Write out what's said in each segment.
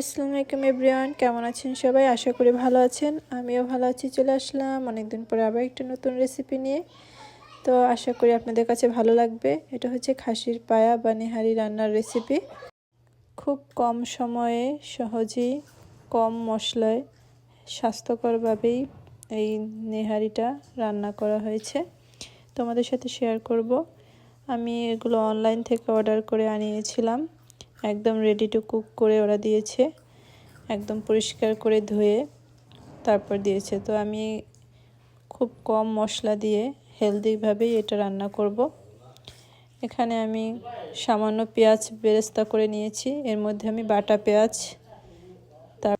আসসালামু আলাইকুম এভরিওয়ান, কেমন আছেন সবাই? আশা করি ভালো আছেন। আমিও ভালো আছি, চলে আসলাম অনেকদিন পরে আবার একটা নতুন রেসিপি নিয়ে। তো আশা করি আপনাদের কাছে ভালো লাগবে। এটা হচ্ছে খাসির পায়া বা নেহারি রান্নার রেসিপি খুব কম সময়ে, সহজেই, কম মশলায়, স্বাস্থ্যকরভাবেই এই নেহারিটা রান্না করা হয়েছে। তোমাদের সাথে শেয়ার করব। আমি এগুলো অনলাইন থেকে অর্ডার করে আনিয়েছিলাম। একদম রেডি টু কুক করে ওরা দিয়েছে। একদম পরিষ্কার করে ধুয়ে তারপর দিয়েছে। তো আমি খুব কম মশলা দিয়ে হেলদিভাবেই এটা রান্না করব। এখানে আমি সামান্য পেঁয়াজ বেরেস্তা করে নিয়েছি। এর মধ্যে আমি বাটা পেঁয়াজ তার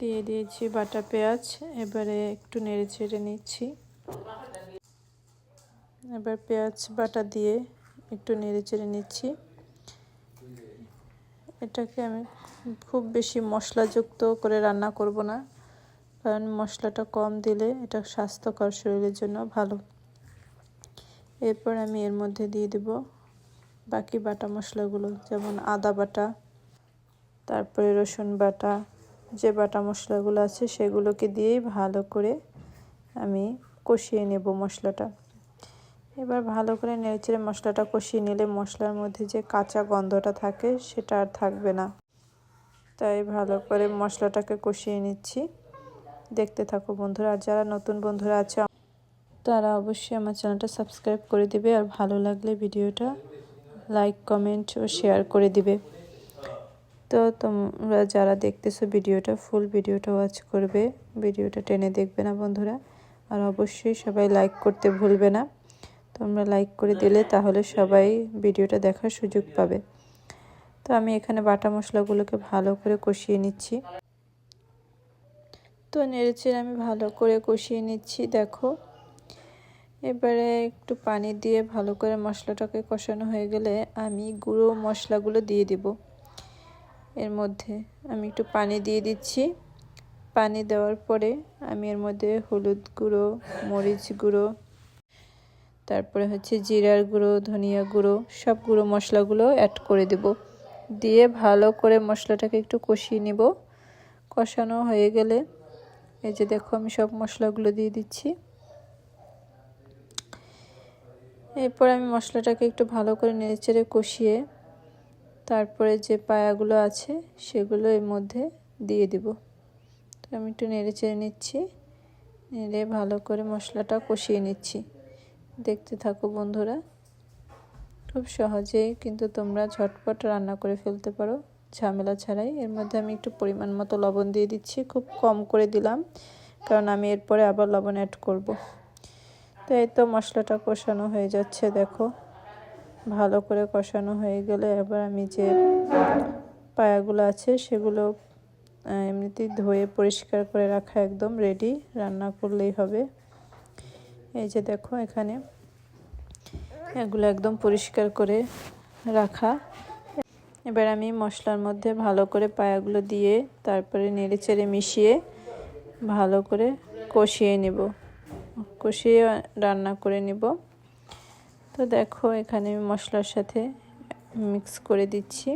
দিয়ে দিয়েছি বাটা পেঁয়াজ। এবারে একটু নেড়ে চেড়ে নিচ্ছি। এবার পেঁয়াজ বাটা দিয়ে একটু নেড়ে চেড়ে নিচ্ছি। এটাকে আমি খুব বেশি মশলাযুক্ত করে রান্না করব না, কারণ মশলাটা কম দিলে এটা স্বাস্থ্যকর শরীরের জন্য ভালো। এরপর আমি এর মধ্যে দিয়ে দেব বাকি বাটা মশলাগুলো, যেমন আদা বাটা, তারপরে রসুন বাটা, যে বাটা মশলাগুলো আছে সেগুলোকে দিয়েই ভালো করে আমি কষিয়ে নেব মশলাটা। এবার ভালো করে নেড়েচেড়ে মশলাটা কষিয়ে নিলে মশলার মধ্যে যে কাঁচা গন্ধটা থাকে সেটা আর থাকবে না। তাই ভালো করে মশলাটাকে কষিয়ে নিচ্ছি। দেখতে থাকো বন্ধুরা, আর যারা নতুন বন্ধুরা আছে, তারা অবশ্যই আমার চ্যানেলটা সাবস্ক্রাইব করে দিবে, আর ভালো লাগলে ভিডিওটা লাইক, কমেন্ট ও শেয়ার করে দিবে। তো তোমরা যারা দেখতেছো ভিডিওটা, ফুল ভিডিওটা ওয়াচ করবে, ভিডিওটা টেনে দেখবে না বন্ধুরা। আর অবশ্যই সবাই লাইক করতে ভুলবে না। তোমরা লাইক করে দিলে তাহলে সবাই ভিডিওটা দেখার সুযোগ পাবে। তো আমি এখানে বাটা মশলাগুলোকে ভালো করে কষিয়ে নিচ্ছি। তো নেড়েচেড়ে আমি ভালো করে কষিয়ে নিচ্ছি, দেখো। এবারে একটু পানি দিয়ে ভালো করে মশলাটাকে কষানো হয়ে গেলে আমি গুঁড়ো মশলাগুলো দিয়ে দিব। এর মধ্যে আমি একটু পানি দিয়ে দিচ্ছি। পানি দেওয়ার পরে আমি এর মধ্যে হলুদ গুঁড়ো, মরিচ গুঁড়ো তারপরে হচ্ছে জিরার গুঁড়ো, ধনিয়া গুঁড়ো, সব গুঁড়ো মশলাগুলো অ্যাড করে দেব। দিয়ে ভালো করে মশলাটাকে একটু কষিয়ে নিব। কষানো হয়ে গেলে এই যে দেখো আমি সব মশলাগুলো দিয়ে দিচ্ছি। এরপর আমি মশলাটাকে একটু ভালো করে নেড়েচেড়ে কষিয়ে তারপরে যে পায়াগুলো আছে সেগুলো এর মধ্যে দিয়ে দিব। তো আমি একটু নেড়ে চেড়ে নিচ্ছি, নেড়ে ভালো করে মশলাটা কষিয়ে নিচ্ছি। দেখতে থাকো বন্ধুরা। খুব সহজেই কিন্তু তোমরা ঝটপট রান্না করে ফেলতে পারো, ঝামেলা ছাড়াই। এর মধ্যে আমি একটু পরিমাণ মতো লবণ দিয়ে দিচ্ছি, খুব কম করে দিলাম, কারণ আমি এরপরে আবার লবণ অ্যাড করব। তো এই তো মশলাটা কষানো হয়ে যাচ্ছে, দেখো। ভালো করে কষানো হয়ে গেলে এবার আমি যে পায়াগুলো আছে সেগুলো এমনিতেই ধুয়ে পরিষ্কার করে রাখা একদম রেডি রান্না করলেই হবে। এই যে দেখো এখানে। এগুলো একদম পরিষ্কার করে রাখা। এবার আমি মশলার মধ্যে ভালো করে পায়াগুলো দিয়ে তারপরে নেড়ে চেড়ে মিশিয়ে ভালো করে কষিয়ে নেব। কষিয়ে রান্না করে নেব। তো দেখো এখানে আমি মশলার সাথে মিক্স করে দিচ্ছি।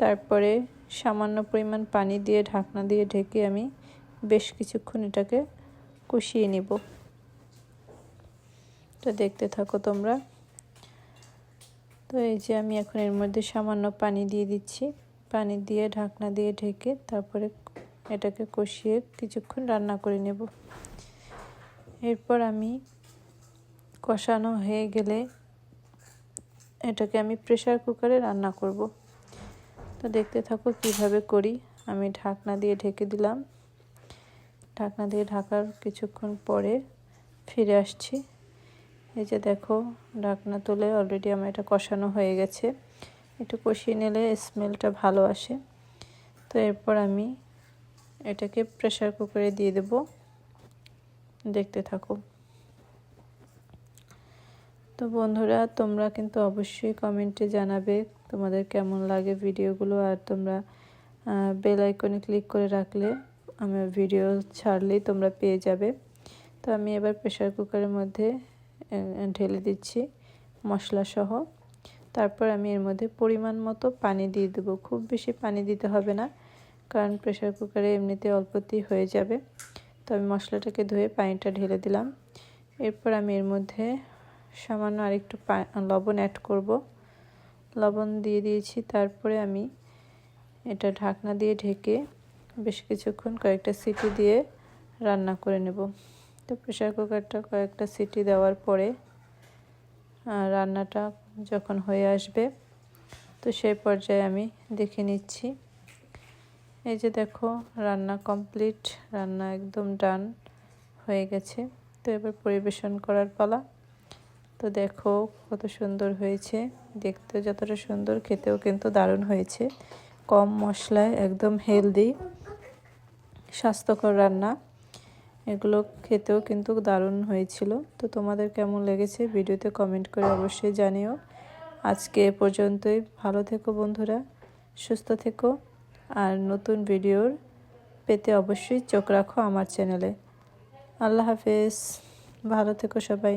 তারপরে সামান্য পরিমাণ পানি দিয়ে ঢাকনা দিয়ে ঢেকে আমি বেশ কিছুক্ষণ এটাকে কষিয়ে নিব। তো দেখতে থাকো তোমরা। তো এই যে আমি এখন এর মধ্যে সামান্য পানি দিয়ে দিচ্ছি। পানি দিয়ে, ঢাকনা দিয়ে ঢেকে তারপরে এটাকে কষিয়ে কিছুক্ষণ রান্না করে নেব। এরপর আমি কষানো হয়ে গেলে এটাকে আমি প্রেশার কুকারে রান্না করব। তো দেখতে থাকো কীভাবে করি। আমি ঢাকনা দিয়ে ঢেকে দিলাম। ঢাকনা দিয়ে ঢাকার কিছুক্ষণ পরে ফিরে আসছি। এই যে দেখো, ঢাকনা তুলে অলরেডি আমার এটা কষানো হয়ে গেছে। একটু কষিয়ে নিলে স্মেলটা ভালো আসে। তো এরপর আমি এটাকে প্রেশার কুকারে দিয়ে দেব। দেখতে থাকো। তো বন্ধুরা, তোমরা কিন্তু অবশ্যই কমেন্টে জানাবে তোমাদের কেমন লাগে ভিডিওগুলো আর তোমরা বেল আইকনে ক্লিক করে রাখলে আমার ভিডিও ছাড়লেই তোমরা পেয়ে যাবে। তো আমি এবার প্রেশার কুকারের মধ্যে ঢেলে দিচ্ছি মশলা সহ তারপর আমি এর মধ্যে পরিমাণ মতো পানি দিয়ে দেবো। খুব বেশি পানি দিতে হবে না, কারণ প্রেশার কুকারে এমনিতে অল্পতেই হয়ে যাবে। তো আমি মশলাটাকে ধুয়ে পানিটা ঢেলে দিলাম। এরপর আমি এর মধ্যে সামান্য আরেকটু লবণ অ্যাড করব। লবণ দিয়ে দিয়েছি, তারপরে আমি এটা ঢাকনা দিয়ে ঢেকে বেশ কিছুক্ষণ কয়েকটা সিটি দিয়ে রান্না করে নেব। তো প্রেশার কুকারটা কয়েকটা সিটি দেওয়ার পরে রান্নাটা যখন হয়ে আসবে, তো সেই পর্যায়ে আমি দেখে নিচ্ছি। এই যে দেখো, রান্না কমপ্লিট, রান্না একদম ডান হয়ে গেছে। তো এবার পরিবেশন করার পালা। তো দেখো কত সুন্দর হয়েছে। দেখতে যতটা সুন্দর, খেতেও কিন্তু দারুণ হয়েছে। কম মশলায় একদম হেলদি, স্বাস্থ্যকর রান্না। এগুলো খেতেও কিন্তু দারুণ হয়েছিল। তো তোমাদের কেমন লেগেছে ভিডিওতে কমেন্ট করে অবশ্যই জানিও। আজকে এ পর্যন্তই। ভালো থেকো বন্ধুরা, সুস্থ থেকো। আর নতুন ভিডিওর পেতে অবশ্যই চোখ রাখো আমার চ্যানেলে। আল্লাহ হাফেজ। ভালো থেকো সবাই।